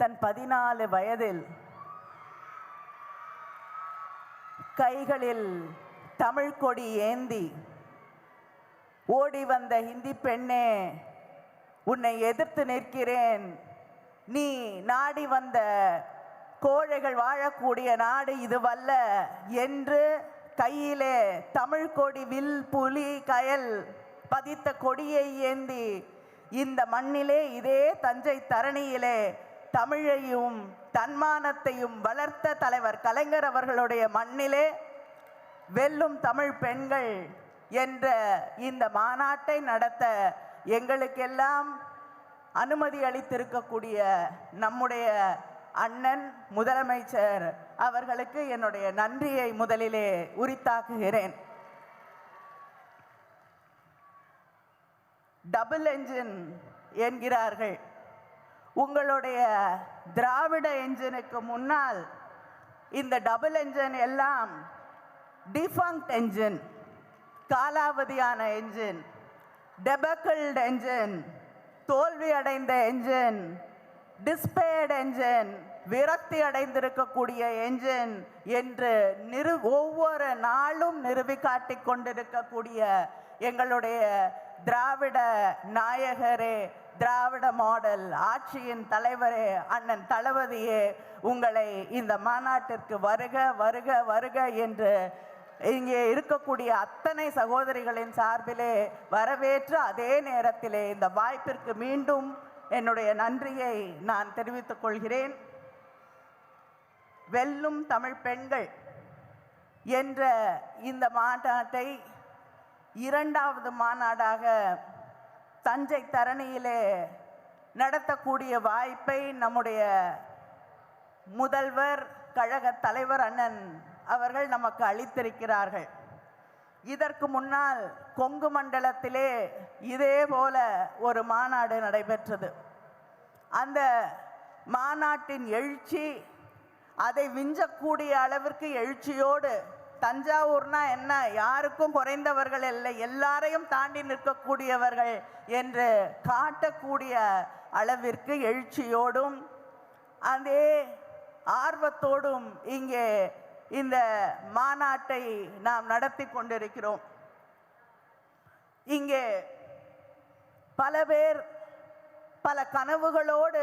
தன் பதினாலு வயதில் கைகளில் தமிழ் கொடி ஏந்தி ஓடி வந்த ஹிந்தி பெண்ணே உன்னை எதிர்த்து நிற்கிறேன். நீ நாடி வந்த கோழைகள் வாழக்கூடிய நாடு இதுவல்ல என்று கையிலே தமிழ் கொடி வில் புலி கயல் பதித்த கொடியை ஏந்தி இந்த மண்ணிலே இதே தஞ்சை தரணியிலே தமிழையும் தன்மானத்தையும் வளர்த்த தலைவர் கலைஞர் அவர்களுடைய மண்ணிலே வெல்லும் தமிழ் பெண்கள் என்ற இந்த மாநாட்டை நடத்த எங்களுக்கெல்லாம் அனுமதி அளித்திருக்கக்கூடிய நம்முடைய அண்ணன் முதலமைச்சர் அவர்களுக்கு என்னுடைய நன்றியை முதலிலே உரித்தாக்குகிறேன். டபுள் என்ஜின் என்கிறார்கள். உங்களுடைய திராவிட என்ஜினுக்கு முன்னால் இந்த டபுள் என்ஜின் எல்லாம் டிஃபங்க்ட் என்ஜின் காலாவதியான என்ஜின் டெபக்கிள்டு என்ஜின் தோல்வி அடைந்த என்ஜின் டிஸ்பேர்ட் என்ஜின் விரக்தி அடைந்திருக்கக்கூடிய என்ஜின் என்று நிறு ஒவ்வொரு நாளும் நிறுவி காட்டிக் கொண்டிருக்கக்கூடிய எங்களுடைய திராவிட நாயகரே திராவிட மாடல் ஆட்சியின் தலைவரே அண்ணன் தளபதியே உங்களை இந்த மாநாட்டிற்கு வருக வருக வருக என்று இங்கே இருக்கக்கூடிய அத்தனை சகோதரிகளின் சார்பிலே வரவேற்று அதே நேரத்திலே இந்த வாய்ப்பிற்கு மீண்டும் என்னுடைய நன்றியை நான் தெரிவித்துக் கொள்கிறேன். வெல்லும் தமிழ் பெண்கள் என்ற இந்த மாநாட்டை இரண்டாவது மாநாடாக தஞ்சை தரணியிலே நடத்தக்கூடிய வாய்ப்பை நம்முடைய முதல்வர் கழக தலைவர் அண்ணன் அவர்கள் நமக்கு அளித்திருக்கிறார்கள். இதற்கு முன்னால் கொங்கு மண்டலத்திலே இதே போல ஒரு மாநாடு நடைபெற்றது. அந்த மாநாட்டின் எழுச்சி அதை விஞ்சக்கூடிய அளவிற்கு எழுச்சியோடு தஞ்சாவூர்னா என்ன? யாருக்கும் குறைந்தவர்கள் இல்லை. எல்லாரையும் தாண்டி நிற்கக்கூடியவர்கள் என்று காட்டக்கூடிய அளவிற்கு எழுச்சியோடும் அதே ஆர்வத்தோடும் இங்கே இந்த மாநாட்டை நாம் நடத்தி கொண்டிருக்கிறோம். இங்கே பல பேர் பல கனவுகளோடு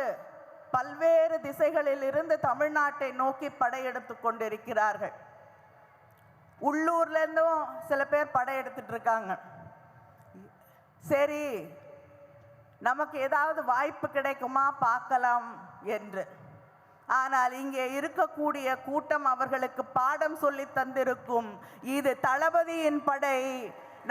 பல்வேறு திசைகளில் இருந்து தமிழ்நாட்டை நோக்கி படையெடுத்து கொண்டிருக்கிறார்கள். உள்ளூர்லேருந்தும் சில பேர் படையெடுத்துட்டு இருக்காங்க சரி நமக்கு ஏதாவது வாய்ப்பு கிடைக்குமா பார்க்கலாம் என்று. ஆனால் இங்கே இருக்கக்கூடிய கூட்டம் அவர்களுக்கு பாடம் சொல்லி தந்திருக்கும். இது தளபதியின் படை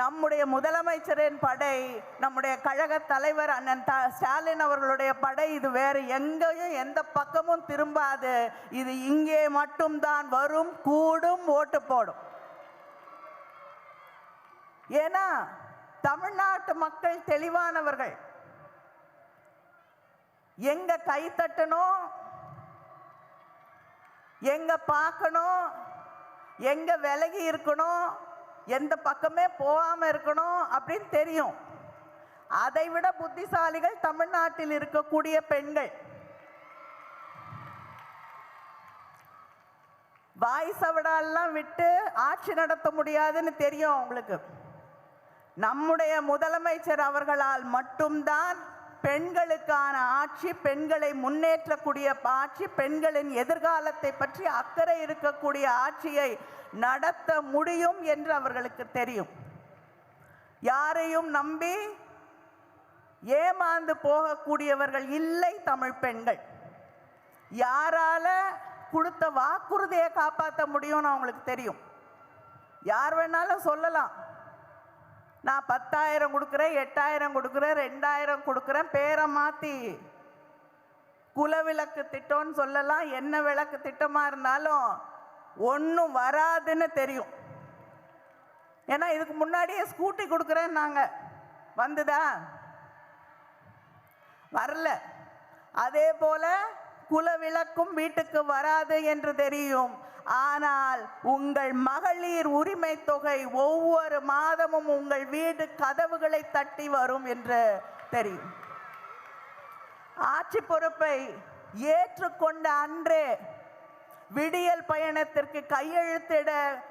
நம்முடைய முதலமைச்சரின் படை நம்முடைய கழக தலைவர் அண்ணன் த ஸ்டாலின் அவர்களுடைய படை. இது வேறு எங்கேயும் எந்த பக்கமும் திரும்பாது. இது இங்கே மட்டும்தான் வரும் கூடும் ஓட்டு போடும். ஏன்னா தமிழ்நாட்டு மக்கள் தெளிவானவர்கள். எங்க கை தட்டணும் எங்க பார்க்கணும் எங்க விலகி இருக்கணும் எந்த பக்கமே போகாம இருக்கணும் அப்படின்னு தெரியும். அதை விட புத்திசாலிகள் தமிழ்நாட்டில் இருக்கக்கூடிய பெண்கள். வாய் சவடாலாம் விட்டு ஆட்சி நடத்த முடியாதுன்னு தெரியும் அவங்களுக்கு. நம்முடைய முதலமைச்சர் அவர்களால் மட்டும்தான் பெண்களுக்கான ஆட்சி பெண்களை முன்னேற்றக்கூடிய ஆட்சி பெண்களின் எதிர்காலத்தை பற்றி அக்கறை இருக்கக்கூடிய ஆட்சியை நடத்த முடியும் என்று அவர்களுக்கு தெரியும். யாரையும் நம்பி ஏமாந்து போகக்கூடியவர்கள் இல்லை தமிழ் பெண்கள். யாரால கொடுத்த வாக்குறுதியை காப்பாற்ற முடியும்னு அவங்களுக்கு தெரியும். யார் வேணாலும் சொல்லலாம். நான் பத்தாயிரம் கொடுக்குறேன் எட்டாயிரம் கொடுக்குறேன் ரெண்டாயிரம் கொடுக்குறேன் பேரை மாற்றி குலவிளக்கு திட்டம்னு சொல்லலாம் என்ன விளக்கு திட்டமாக இருந்தாலும் ஒன்றும் வராதுன்னு தெரியும். ஏன்னா இதுக்கு முன்னாடியே ஸ்கூட்டி கொடுக்குறேன் நாங்கள் வந்துதா? வரல. அதே போல குலவிளக்கும் வீட்டுக்கு வராது என்று தெரியும். ஆனால் உங்கள் மகளிர் உரிமை தொகை ஒவ்வொரு மாதமும் உங்கள் வீடு கதவுகளை தட்டி வரும் என்று தெரியும். ஆட்சி பொறுப்பை ஏற்றுக்கொண்ட அன்றே விடியல் பயணத்திற்கு கையெழுத்திட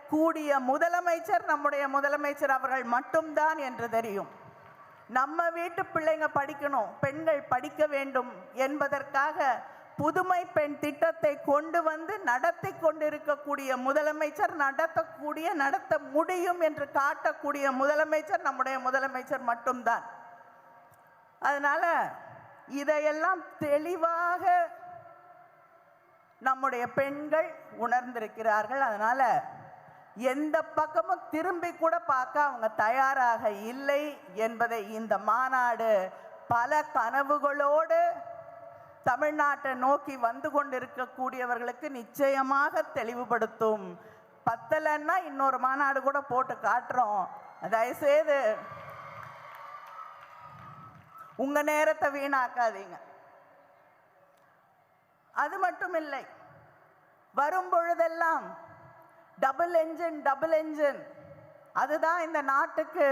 கூடிய முதலமைச்சர் நம்முடைய முதலமைச்சர் அவர்கள் மட்டும்தான் என்று தெரியும். நம்ம வீட்டு பிள்ளைங்க படிக்கணும் பெண்கள் படிக்க வேண்டும் என்பதற்காக புதுமை பெண் திட்டத்தை கொண்டு வந்து நடத்தி கொண்டிருக்கக்கூடிய முதலமைச்சர் நடத்தக்கூடிய நடத்த முடியும் என்று காட்டக்கூடிய முதலமைச்சர் நம்முடைய முதலமைச்சர் மட்டும்தான். அதனால் இதையெல்லாம் தெளிவாக நம்முடைய பெண்கள் உணர்ந்திருக்கிறார்கள். அதனால் எந்த பக்கமும் திரும்பி கூட பார்க்க அவங்க தயாராக இல்லை என்பதை இந்த மாநாடு பல கனவுகளோடு தமிழ்நாட்டை நோக்கி வந்து கொண்டிருக்கக்கூடியவர்களுக்கு நிச்சயமாக தெளிவுபடுத்தும். பத்தலைன்னா இன்னொரு மாநாடு கூட போட்டு காட்டுறோம். தயவுசெய்து உங்க நேரத்தை வீணாக்காதீங்க. அது மட்டும் இல்லை வரும் பொழுதெல்லாம் டபுள் என்ஜின் டபுள் என்ஜின் அதுதான் இந்த நாட்டுக்கு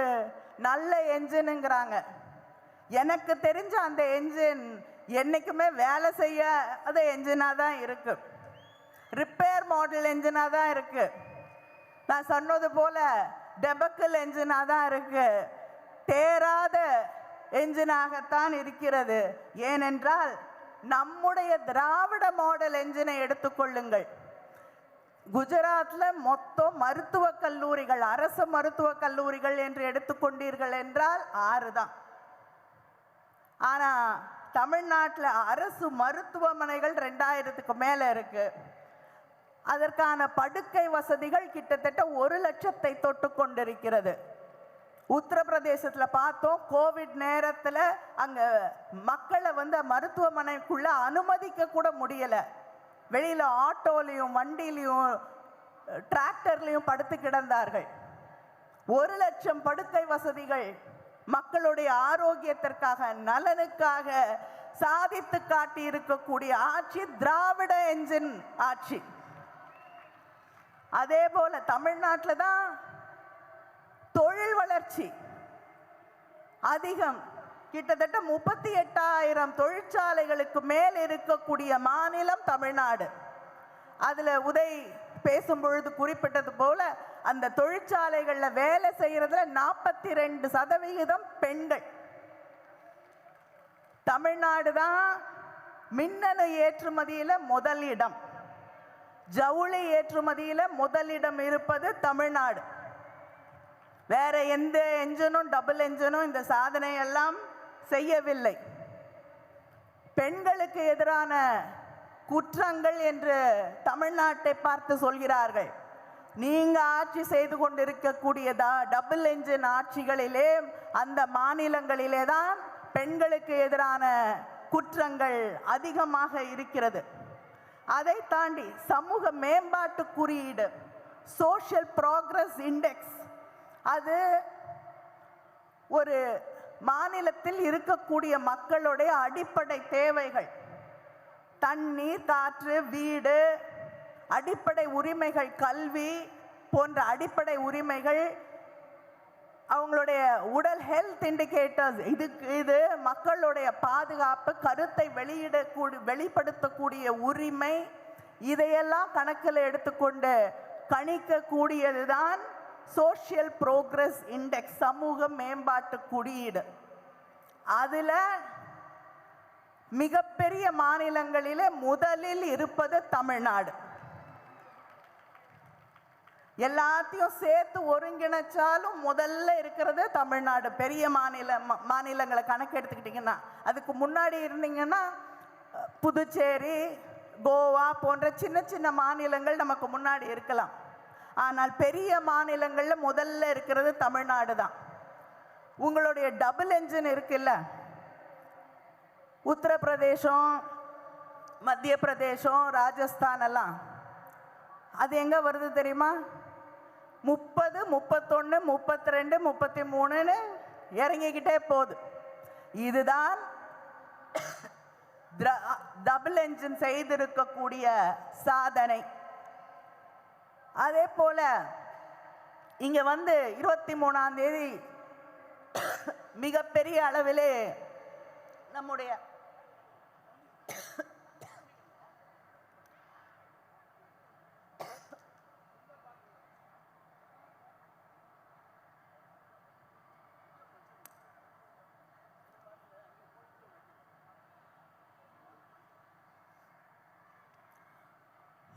நல்ல என்ஜினுங்கிறாங்க எனக்கு தெரிஞ்ச அந்த என்ஜின் என்றைக்குமே வேலை செய்ய அது என்ஜினாக தான் இருக்குது ரிப்பேர் மாடல் என்ஜினாக தான் இருக்குது நான் சொன்னது போல் டெபக்கல் என்ஜினாக தான் இருக்குது தேராத என்ஜினாகத்தான் இருக்கிறது. ஏனென்றால் நம்முடைய திராவிட மாடல் என்ஜினை எடுத்துக்கொள்ளுங்கள் குஜராத்தில் மொத்தம் மருத்துவக் கல்லூரிகள் அரசு மருத்துவக் கல்லூரிகள் என்று எடுத்துக்கொண்டீர்கள் என்றால் ஆறு தான் ஆனால் தமிழ்நாட்டில் அரசு மருத்துவமனைகள் ரெண்டாயிரத்துக்கு மேலே இருக்கு. அதற்கான படுக்கை வசதிகள் கிட்டத்தட்ட ஒரு லட்சத்தை தொட்டு கொண்டிருக்கிறது. உத்தரப்பிரதேசத்தில் பார்த்தோம் கோவிட் நேரத்தில் அங்கே மக்களை வந்து மருத்துவமனைக்குள்ளே அனுமதிக்க கூட முடியலை. வெளியில் ஆட்டோலையும் வண்டிலையும் டிராக்டர்லையும் படுத்து கிடந்தார்கள். ஒரு லட்சம் படுக்கை வசதிகள் மக்களுடைய ஆரோக்கியத்திற்காக நலனுக்காக சாதித்து காட்டி இருக்கக்கூடிய ஆட்சி திராவிட என்ஜின் ஆட்சி. அதே போல தமிழ்நாட்டில் தான் தொழில் வளர்ச்சி அதிகம். கிட்டத்தட்ட முப்பத்தி எட்டாயிரம் தொழிற்சாலைகளுக்கு மேல் இருக்கக்கூடிய மாநிலம் தமிழ்நாடு. அதில் உதய் பேசும் பொழுது குறிப்பிட்டது போல அந்த தொழிற்சாலைகள்ல வேலை செய்யறதுல நாற்பத்தி ரெண்டு சதவிகிதம் பெண்கள். தமிழ்நாடு தான் மின்னணு ஏற்றுமதியில முதல் இடம் ஜவுளி ஏற்றுமதியில முதலிடம் இருப்பது தமிழ்நாடு. வேற எந்த என்ஜினும் டபுள் என்ஜினும் இந்த சாதனையெல்லாம் செய்யவில்லை. பெண்களுக்கு எதிரான குற்றங்கள் என்று தமிழ்நாட்டை பார்த்து சொல்கிறார்கள். நீங்க ஆட்சி செய்து கொண்டிருக்கக்கூடியதா டபுள் என்ஜின் ஆட்சிகளிலே அந்த மாநிலங்களிலே தான் பெண்களுக்கு எதிரான குற்றங்கள் அதிகமாக இருக்கிறது. அதை தாண்டி சமூக மேம்பாட்டு குறியீடு சோஷியல் ப்ராக்ரஸ் இண்டெக்ஸ் அது ஒரு மாநிலத்தில் இருக்கக்கூடிய மக்களுடைய அடிப்படை தேவைகள். தண்ணீர் காற்று வீடு அடிப்படை உரிமைகள் கல்வி போன்ற அடிப்படை உரிமைகள் அவங்களுடைய உடல் ஹெல்த் இண்டிகேட்டர்ஸ் இதுக்கு இது மக்களுடைய பாதுகாப்பு கருத்தை வெளியிடக்கூடி வெளிப்படுத்தக்கூடிய உரிமை இதையெல்லாம் கணக்கில் எடுத்துக்கொண்டு கணிக்கக்கூடியது தான் சோஷியல் ப்ரோக்ரஸ் இண்டெக்ஸ் சமூக மேம்பாட்டு குறியீடு. அதில் மிகப்பெரிய மாநிலங்களிலே முதலில் இருப்பது தமிழ்நாடு. எல்லாத்தையும் சேர்த்து ஒருங்கிணைச்சாலும் முதல்ல இருக்கிறது தமிழ்நாடு. பெரிய மாநில மாநிலங்களை கணக்கு எடுத்துக்கிட்டிங்கன்னா அதுக்கு முன்னாடி இருந்தீங்கன்னா புதுச்சேரி கோவா போன்ற சின்ன சின்ன மாநிலங்கள் நமக்கு முன்னாடி இருக்கலாம். ஆனால் பெரிய மாநிலங்களில் முதல்ல இருக்கிறது தமிழ்நாடு தான். உங்களுடைய டபுள் என்ஜின் இருக்குல்ல? உத்தரப்பிரதேசம் மத்திய பிரதேசம் ராஜஸ்தான் எல்லாம். அது எங்கே வருது தெரியுமா? முப்பது முப்பத்தொன்று முப்பத்தி ரெண்டு முப்பத்தி மூணுன்னு இறங்கிக்கிட்டே போகுது. இதுதான் டபுள் என்ஜின் செய்திருக்கக்கூடிய சாதனை. அதே போல் இங்கே வந்து இருபத்தி மூணாம் தேதி மிகப்பெரிய அளவிலே நம்முடைய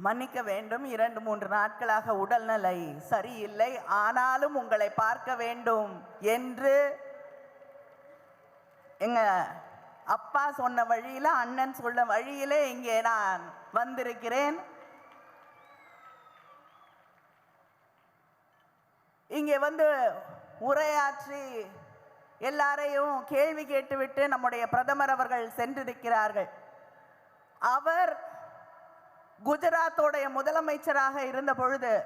மன்னிக்க வேண்டும். இரண்டு மூன்று நாட்களாக உடல்நிலை சரியில்லை. ஆனாலும் உங்களை பார்க்க வேண்டும் என்று எங்க அப்பா சொன்ன வழியில அண்ணன் சொன்ன வழியிலே இங்கே நான் வந்திருக்கிறேன். இங்கே வந்து உரையாற்றி எல்லாரையும் கேள்வி கேட்டுவிட்டு நம்முடைய பிரதமர் அவர்கள் சென்றிருக்கிறார்கள். அவர் குஜராத்தோடைய முதலமைச்சராக இருந்த பொழுது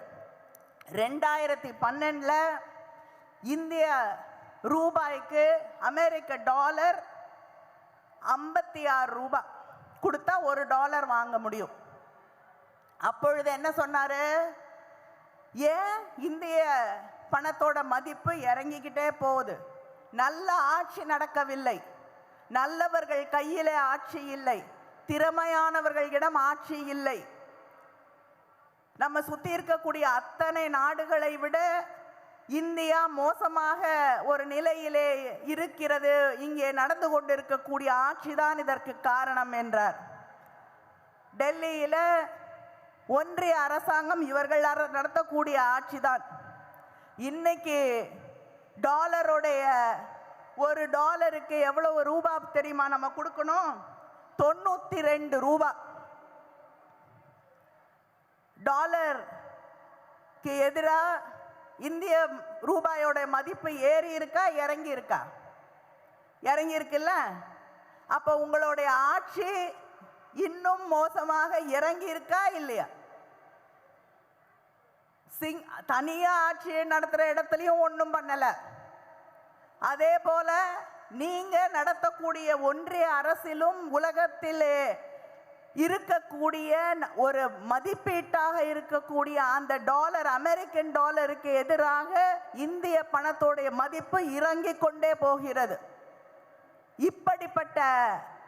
ரெண்டாயிரத்தி பன்னெண்டில் இந்திய ரூபாய்க்கு அமெரிக்க டாலர் ஐம்பத்தி ஆறு ரூபாய் கொடுத்தா ஒரு டாலர் வாங்க முடியும். அப்பொழுது என்ன சொன்னாரு? ஏன் இந்திய பணத்தோட மதிப்பு இறங்கிக்கிட்டே போகுது? நல்ல ஆட்சி நடக்கவில்லை. நல்லவர்கள் கையிலே ஆட்சி இல்லை. திறமையானவர்களிடம் ஆட்சி இல்லை. நம்ம சுற்றி இருக்கக்கூடிய அத்தனை நாடுகளை விட இந்தியா மோசமாக ஒரு நிலையிலே இருக்கிறது. இங்கே நடந்து கொண்டிருக்கக்கூடிய ஆட்சி தான் இதற்கு காரணம் என்றார். டெல்லியில் ஒன்றிய அரசாங்கம் இவர்கள் அர- நடத்தக்கூடிய ஆட்சி தான் இன்னைக்கு டாலருடைய ஒரு டாலருக்கு எவ்வளவு ரூபா தெரியுமா நம்ம கொடுக்கணும்? தொண்ணூத்தி ரெண்டு ரூபா டாலருக்கு எதிராக இந்திய ரூபாயோட மதிப்பு ஏறி இருக்கா இறங்கி இருக்கா? இறங்கி இருக்குல்ல? அப்போ உங்களுடைய ஆட்சி இன்னும் மோசமாக இறங்கி இருக்கா இல்லையா? சிங் தனியாக ஆட்சியை நடத்துகிற இடத்துலையும் ஒன்றும் பண்ணலை. அதே போல நீங்க நடத்தக்கூடிய ஒன்றிய அரசிலும் உலகத்திலே இருக்கக்கூடிய ஒரு மதிப்பீட்டாக இருக்கக்கூடிய அந்த டாலர் அமெரிக்கன் டாலருக்கு எதிராக இந்திய பணத்தோடைய மதிப்பு இறங்கி கொண்டே போகிறது. இப்படிப்பட்ட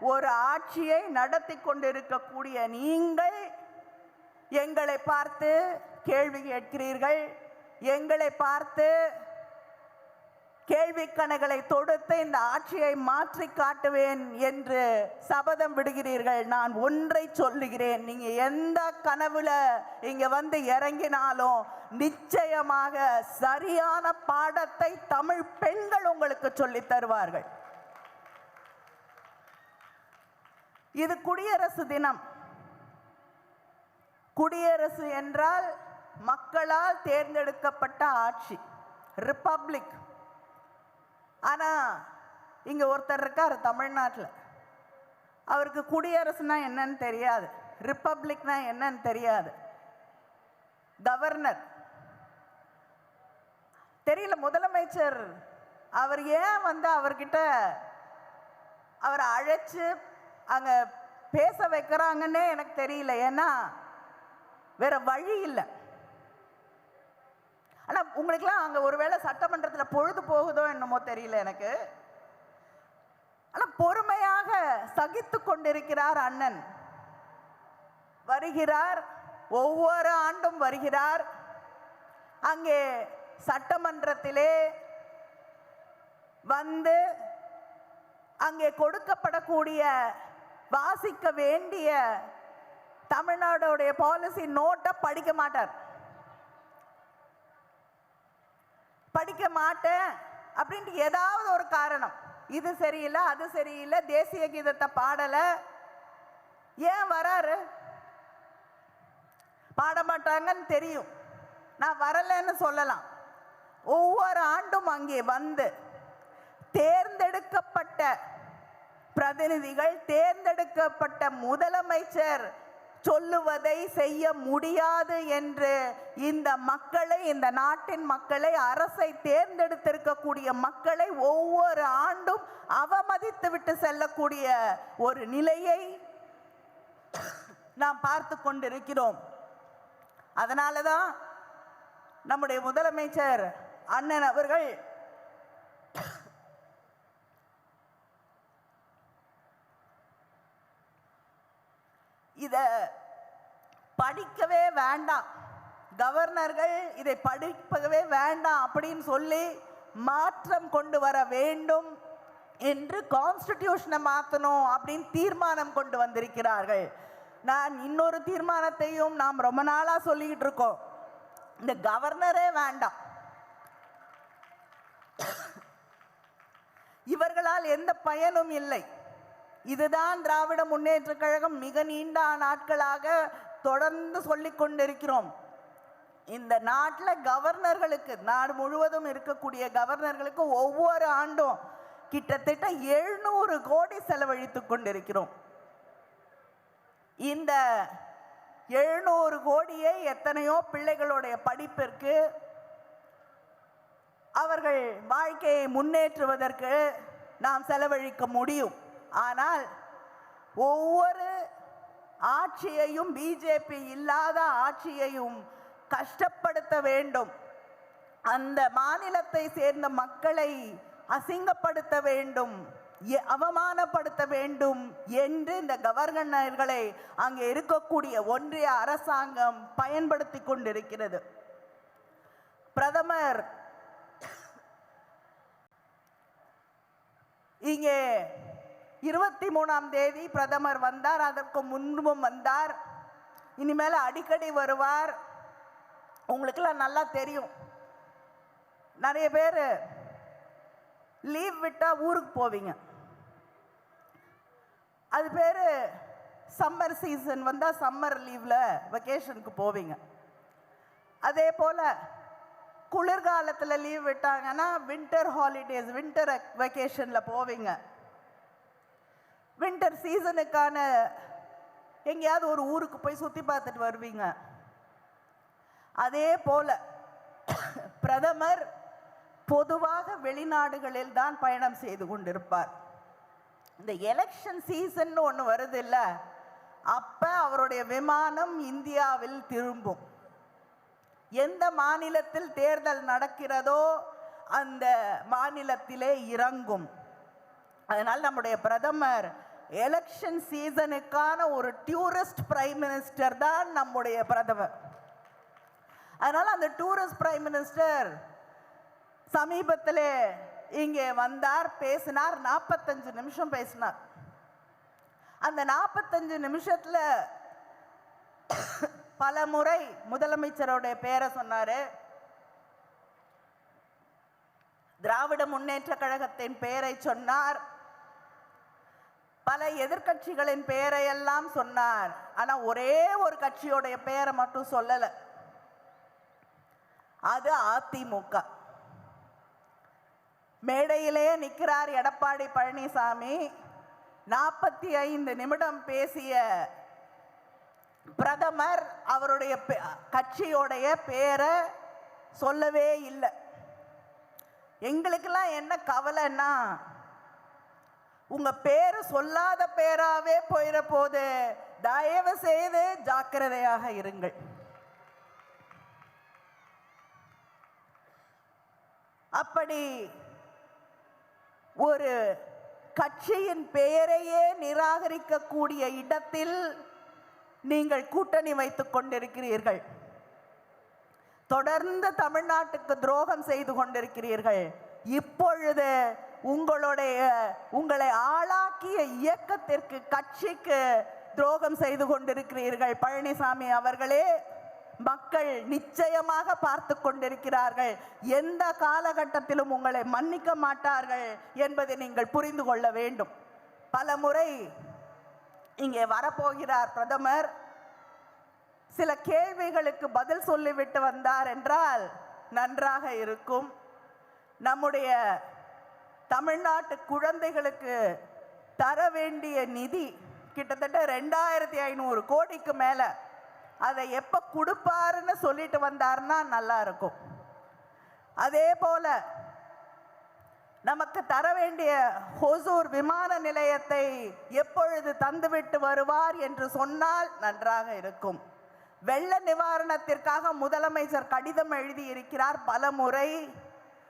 ஒரு ஆட்சியை நடத்தி கொண்டிருக்கக்கூடிய நீங்கள் எங்களை பார்த்து கேள்வி கேட்கிறீர்கள். எங்களை பார்த்து கேள்விக்கணைகளை தொடுத்து இந்த ஆட்சியை மாற்றி காட்டுவேன் என்று சபதம் விடுகிறீர்கள். நான் ஒன்றை சொல்லுகிறேன். நீங்கள் எந்த கனவுல இங்கே வந்து இறங்கினாலும் நிச்சயமாக சரியான பாடத்தை தமிழ் பெண்கள் உங்களுக்கு சொல்லித் தருவார்கள். இது குடியரசு தினம். குடியரசு என்றால் மக்களால் தேர்ந்தெடுக்கப்பட்ட ஆட்சி. ரிப்பப்ளிக் ஆனால் இங்கே ஒருத்தர் இருக்கார் தமிழ்நாட்டில். அவருக்கு குடியரசுனா என்னன்னு தெரியாது. ரிப்பப்ளிக்னா என்னன்னு தெரியாது. கவர்னர். தெரியல முதலமைச்சர் அவர் ஏன் வந்து அவர்கிட்ட அவரை அழைச்சி அங்கே பேச வைக்கிறாங்கன்னே எனக்கு தெரியல. ஏன்னா வேற வழி இல்லை. உங்களுக்கெல்லாம் உங்களுக்குலாம் அங்க ஒருவேளை சட்டமன்றத்தில் பொழுது போகுதோ என்னமோ தெரியல எனக்கு. ஆனால் பொறுமையாக சகித்து கொண்டிருக்கிறார் அண்ணன். வருகிறார் ஒவ்வொரு ஆண்டும் வருகிறார். அங்கே சட்டமன்றத்திலே வந்து அங்கே கொடுக்கப்படக்கூடிய வாசிக்க வேண்டிய தமிழ்நாடோடைய பாலிசி நோட்டை படிக்க மாட்டார். படிக்க மாட்டேன் அப்படின்ட்டு ஏதாவது ஒரு காரணம். இது சரியில்லை அது சரியில்லை தேசிய கீதத்தை பாடலை. ஏன் வராரு? பாட மாட்டாங்கன்னு தெரியும். நான் வரலைன்னு சொல்லலாம். ஒவ்வொரு ஆண்டும் அங்கே வந்து தேர்ந்தெடுக்கப்பட்ட பிரதிநிதிகள் தேர்ந்தெடுக்கப்பட்ட முதலமைச்சர் சொல்லுவதை செய்ய முடியாது என்று இந்த மக்களை இந்த நாட்டின் மக்களை அரசை தேர்ந்தெடுத்திருக்கக்கூடிய மக்களை ஒவ்வொரு ஆண்டும் அவமதித்து விட்டு செல்லக்கூடிய ஒரு நிலையை நாம் பார்த்து கொண்டிருக்கிறோம். அதனால தான் நம்முடைய முதலமைச்சர் அண்ணன் அவர்கள் இதை படிக்கவே வேண்டாம். கவர்னர்கள் இதை படிக்கவே வேண்டாம் அப்படின்னு சொல்லி மாற்றம் கொண்டு வர வேண்டும் என்று கான்ஸ்டிடியூஷனை மாற்றணும் அப்படின்னு தீர்மானம் கொண்டு வந்திருக்கிறார்கள். நான் இன்னொரு தீர்மானத்தையும் நாம் ரொம்ப நாளாக சொல்லிக்கிட்டு இருக்கோம். இந்த கவர்னரே வேண்டாம். இவர்களால் எந்த பயனும் இல்லை. இதுதான் திராவிட முன்னேற்ற கழகம் மிக நீண்ட நாட்களாக தொடர்ந்து சொல்லி கொண்டிருக்கிறோம். இந்த நாட்டில் கவர்னர்களுக்கு நாடு முழுவதும் இருக்கக்கூடிய கவர்னர்களுக்கு ஒவ்வொரு ஆண்டும் கிட்டத்தட்ட எழுநூறு கோடி செலவழித்து கொண்டிருக்கிறோம். இந்த எழுநூறு கோடியை எத்தனையோ பிள்ளைகளுடைய படிப்பிற்கு அவர்கள் வாழ்க்கையை முன்னேற்றுவதற்கு நாம் செலவழிக்க முடியும். ஆனால் ஒவ்வொரு ஆட்சியையும் பிஜேபி இல்லாத ஆட்சியையும் கஷ்டப்படுத்த வேண்டும். அந்த மாநிலத்தை சேர்ந்த மக்களை அசிங்கப்படுத்த வேண்டும் அவமானப்படுத்த வேண்டும் என்று இந்த கவர்னர்களை அங்கே இருக்கக்கூடிய ஒன்றிய அரசாங்கம் பயன்படுத்தி கொண்டிருக்கிறது. பிரதமர் இங்கே இருபத்தி மூணாம் தேதி பிரதமர் வந்தார். அதற்கு முன்பும் வந்தார். இனிமேல் அடிக்கடி வருவார். உங்களுக்கெல்லாம் நல்லா தெரியும். நிறைய பேர் லீவ் விட்டால் ஊருக்கு போவீங்க. அது பேர் சம்மர் சீசன் வந்தால் சம்மர் லீவில் வெக்கேஷனுக்கு போவீங்க. அதே போல் குளிர்காலத்தில் லீவ் விட்டாங்கன்னா வின்டர் ஹாலிடேஸ் வின்டர் வெக்கேஷனில் போவீங்க. வின்டர் சீசனுக்கான எங்கேயாவது ஒரு ஊருக்கு போய் சுற்றி பார்த்துட்டு வருவீங்க. அதே போல பிரதமர் பொதுவாக வெளிநாடுகளில் தான் பயணம் செய்து கொண்டிருப்பார். இந்த எலெக்ஷன் சீசன் ஒன்று வருது இல்லை அப்போ அவருடைய விமானம் இந்தியாவில் திரும்பும். எந்த மாநிலத்தில் தேர்தல் நடக்கிறதோ அந்த மாநிலத்திலே இறங்கும். அதனால் நம்முடைய பிரதமர் எலெக்ஷன் சீசனுக்கான ஒரு டூரிஸ்ட் பிரைம் மினிஸ்டர் தான் நம்முடைய பிரதமர். அதனால் அந்த டூரிஸ்ட் பிரைம் மினிஸ்டர் சமீபத்தில் இங்கே வந்தார் பேசினார் நாற்பத்தஞ்சு நிமிஷம் பேசினார். அந்த நாற்பத்தஞ்சு நிமிஷத்தில் பல முறை முதலமைச்சருடைய பேரை சொன்னார். திராவிட முன்னேற்ற கழகத்தின் பெயரை சொன்னார். பல எதிர்க்கட்சிகளின் பெயரையெல்லாம் சொன்னார். ஆனால் ஒரே ஒரு கட்சியோடைய பெயரை மட்டும் சொல்லலை. அது அதிமுக. மேடையிலே நிற்கிறார் எடப்பாடி பழனிசாமி. நாற்பத்தி ஐந்து நிமிடம் பேசிய பிரதமர் அவருடைய கட்சியோடைய பேரை சொல்லவே இல்லை. எங்களுக்கெல்லாம் என்ன கவலைன்னா உங்க பேரை சொல்லாத பேராவே போயிட போது தயவு செய்து ஜாக்கிரதையாக இருங்கள். அப்படி ஒரு கட்சியின் பெயரையே நிராகரிக்கக்கூடிய இடத்தில் நீங்கள் கூட்டணி வைத்துக் கொண்டிருக்கிறீர்கள். தொடர்ந்து தமிழ்நாட்டுக்கு துரோகம் செய்து கொண்டிருக்கிறீர்கள். இப்பொழுது உங்களுடைய உங்களை ஆளாக்கிய இயக்கத்திற்கு கட்சிக்கு துரோகம் செய்து கொண்டிருக்கிறீர்கள். பழனிசாமி அவர்களே மக்கள் நிச்சயமாக பார்த்து கொண்டிருக்கிறார்கள். எந்த காலகட்டத்திலும் உங்களை மன்னிக்க மாட்டார்கள் என்பதை நீங்கள் புரிந்து கொள்ள வேண்டும். பல முறை இங்கே வரப்போகிறார் பிரதமர். சில கேள்விகளுக்கு பதில் சொல்லிவிட்டு வந்தார் என்றால் நன்றாக இருக்கும். நம்முடைய தமிழ்நாட்டு குழந்தைகளுக்கு தர வேண்டிய நிதி கிட்டத்தட்ட ரெண்டாயிரத்தி ஐநூறு கோடிக்கு மேலே அதை எப்போ கொடுப்பாருன்னு சொல்லிட்டு வந்தாருன்னா நல்லா இருக்கும். அதே போல் நமக்கு தர வேண்டிய ஹொசூர் விமான நிலையத்தை எப்பொழுது தந்துவிட்டு வருவார் என்று சொன்னால் நன்றாக இருக்கும். வெள்ள நிவாரணத்திற்காக முதலமைச்சர் கடிதம் எழுதியிருக்கிறார் பல முறை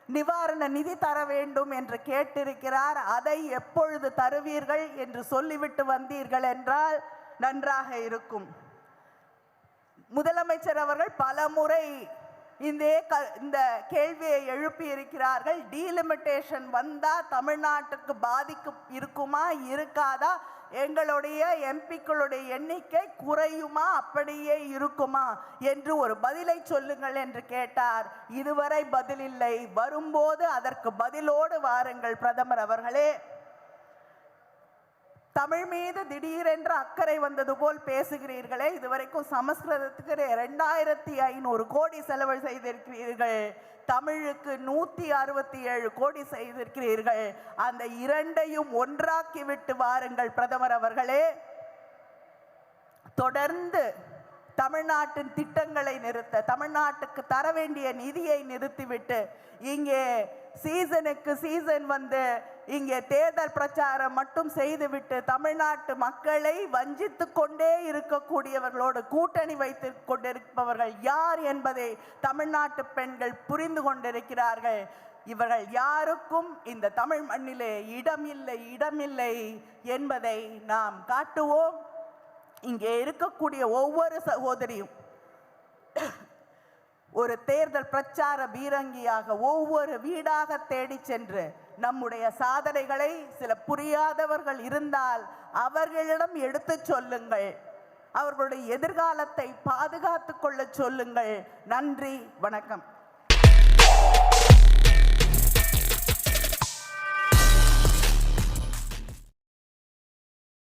நிவாரண நிதி தர வேண்டும் என்று கேட்டிருக்கிறார். அதை எப்பொழுது தருவீர்கள் என்று சொல்லிவிட்டு வந்தீர்கள் என்றால் நன்றாக இருக்கும். முதலமைச்சர் அவர்கள் பல முறை இந்த க- இந்த கேள்வியை எழுப்பி இருக்கிறார்கள் டீலிமிட்டேஷன் வந்தால் தமிழ்நாட்டுக்கு பாதிக்கு இருக்குமா இருக்காதா? எங்களுடைய எம்பிக்களுடைய எண்ணிக்கை குறையுமா? அப்படியே இருக்குமா? என்று ஒரு பதிலை சொல்லுங்கள் என்று கேட்டார். இதுவரை பதில் இல்லை. வரும்போது அதற்கு பதிலோடு வாருங்கள் பிரதமர் அவர்களே. தமிழ் மீது திடீரென்று அக்கறை வந்தது போல் பேசுகிறீர்களே இதுவரைக்கும் சமஸ்கிருதத்துக்கு ரெண்டாயிரத்தி ஐநூறு கோடி செலவு செய்திருக்கிறீர்கள். தமிழுக்கு நூத்தி அறுபத்தி ஏழு கோடி செய்திருக்கிறீர்கள். அந்த இரண்டையும் ஒன்றாக்கி விட்டு வாருங்கள் பிரதமர் அவர்களே. தொடர்ந்து தமிழ்நாட்டின் திட்டங்களை நிறுத்த தமிழ்நாட்டுக்கு தர வேண்டிய நிதியை நிறுத்திவிட்டு இங்கே சீசனுக்கு சீசன் வந்து இங்கே தேர்தல் பிரச்சாரம் மட்டும் செய்துவிட்டு தமிழ்நாட்டு மக்களை வஞ்சித்து கொண்டே இருக்கக்கூடியவர்களோடு கூட்டணி வைத்து கொண்டிருப்பவர்கள் யார் என்பதை தமிழ்நாட்டு பெண்கள் புரிந்து கொண்டிருக்கிறார்கள். இவர்கள் யாருக்கும் இந்த தமிழ் மண்ணிலே இடமில்லை இடமில்லை என்பதை நாம் காட்டுவோம். இங்கே இருக்கக்கூடிய ஒவ்வொரு சகோதரியும் ஒரு தேர்தல் பிரச்சார பீரங்கியாக ஒவ்வொரு வீடாக தேடி சென்று நம்முடைய சாதனைகளை சில புரியாதவர்கள் இருந்தால் அவர்களிடம் எடுத்துச் சொல்லுங்கள். அவர்களுடைய எதிர்காலத்தை பாதுகாத்து கொள்ள சொல்லுங்கள். நன்றி வணக்கம்.